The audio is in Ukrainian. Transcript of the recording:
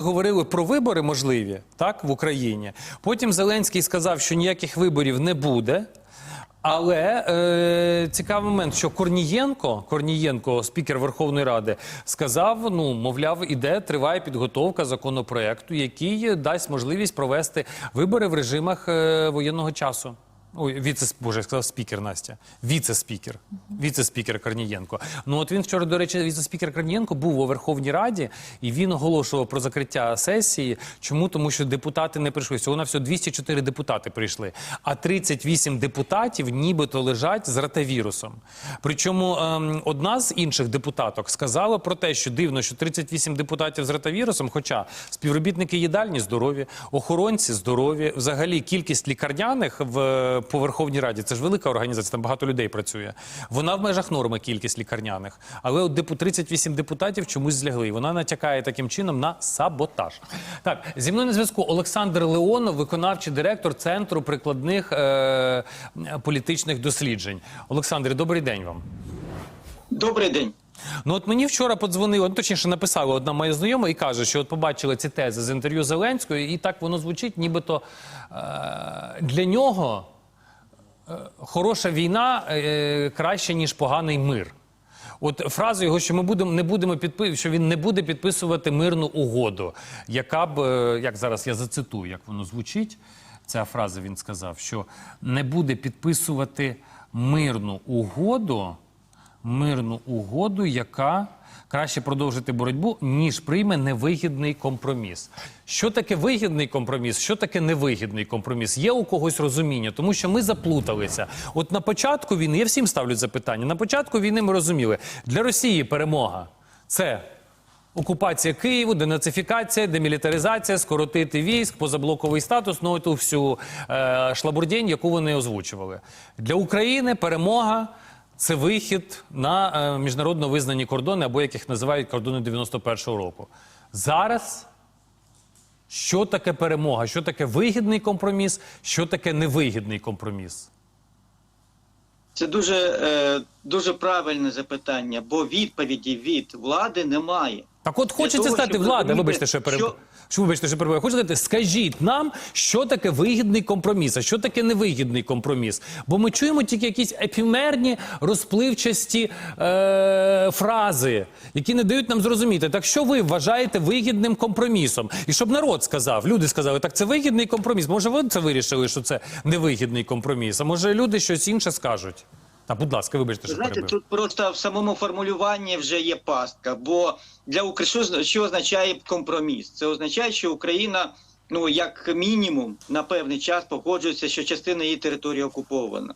Говорили про вибори можливі так в Україні. Потім Зеленський сказав, що ніяких виборів не буде. Але е, цікавий момент, що Корнієнко, Корнієнко, спікер Верховної Ради, сказав: ну, мовляв, іде, триває підготовка законопроекту, який дасть можливість провести вибори в режимах е, воєнного часу. Ой, віце боже, я сказав спікер Настя. Віце-спікер. Віце-спікер Корнієнко. Ну от він вчора, до речі, віце-спікер Корнієнко був у Верховній Раді і він оголошував про закриття сесії. Чому? Тому що депутати не прийшли. Всього на всього 204 депутати прийшли, а 38 депутатів нібито лежать з ротавірусом. Причому ем, одна з інших депутаток сказала про те, що дивно, що 38 депутатів з ротавірусом, хоча співробітники їдальні здорові, охоронці здорові, взагалі кількість лікарняних в по Верховній Раді це ж велика організація, там багато людей працює. Вона в межах норми кількість лікарняних, але от депу- 38 депутатів чомусь злягли. І Вона натякає таким чином на саботаж. Так, зі мною на зв'язку Олександр Леонов, виконавчий директор Центру прикладних е- політичних досліджень. Олександр, добрий день вам. Добрий день. Ну от мені вчора подзвонила, ну, точніше написала одна моя знайома і каже, що от побачила ці тези з інтерв'ю Зеленської, і так воно звучить, нібито е- для нього хороша війна е- краще, ніж поганий мир. От фраза його, що ми будемо не будемо підпи... що він не буде підписувати мирну угоду, яка б е, як зараз я зацитую, як воно звучить. Ця фраза він сказав, що не буде підписувати мирну угоду, мирну угоду, яка краще продовжити боротьбу, ніж прийме невигідний компроміс. Що таке вигідний компроміс? Що таке невигідний компроміс? Є у когось розуміння, тому що ми заплуталися. От на початку війни я всім ставлю запитання. На початку війни ми розуміли, для Росії перемога це. Окупація Києву, денацифікація, демілітаризація, скоротити військ, позаблоковий статус, ну ту всю е, шлабурдень, яку вони озвучували. Для України перемога це вихід на е, міжнародно визнані кордони, або як їх називають кордони 91-го року. Зараз що таке перемога? Що таке вигідний компроміс? Що таке невигідний компроміс? Це дуже, е, дуже правильне запитання, бо відповіді від влади немає. Так от хочеться того, стати влада, вибачте, що переб... що- що... вибачте, що перебуваю. Хочу сказати, скажіть нам, що таке вигідний компроміс, а що таке невигідний компроміс. Бо ми чуємо тільки якісь епімерні, розпливчасті е... фрази, які не дають нам зрозуміти. Так що ви вважаєте вигідним компромісом? І щоб народ сказав, люди сказали, так це вигідний компроміс. Може, ви це вирішили, що це невигідний компроміс? А може люди щось інше скажуть? Та, будь ласка, вибачте, що знаєте, перебив. тут просто в самому формулюванні вже є пастка. Бо для України що, що означає компроміс? Це означає, що Україна, ну як мінімум, на певний час погоджується, що частина її території окупована.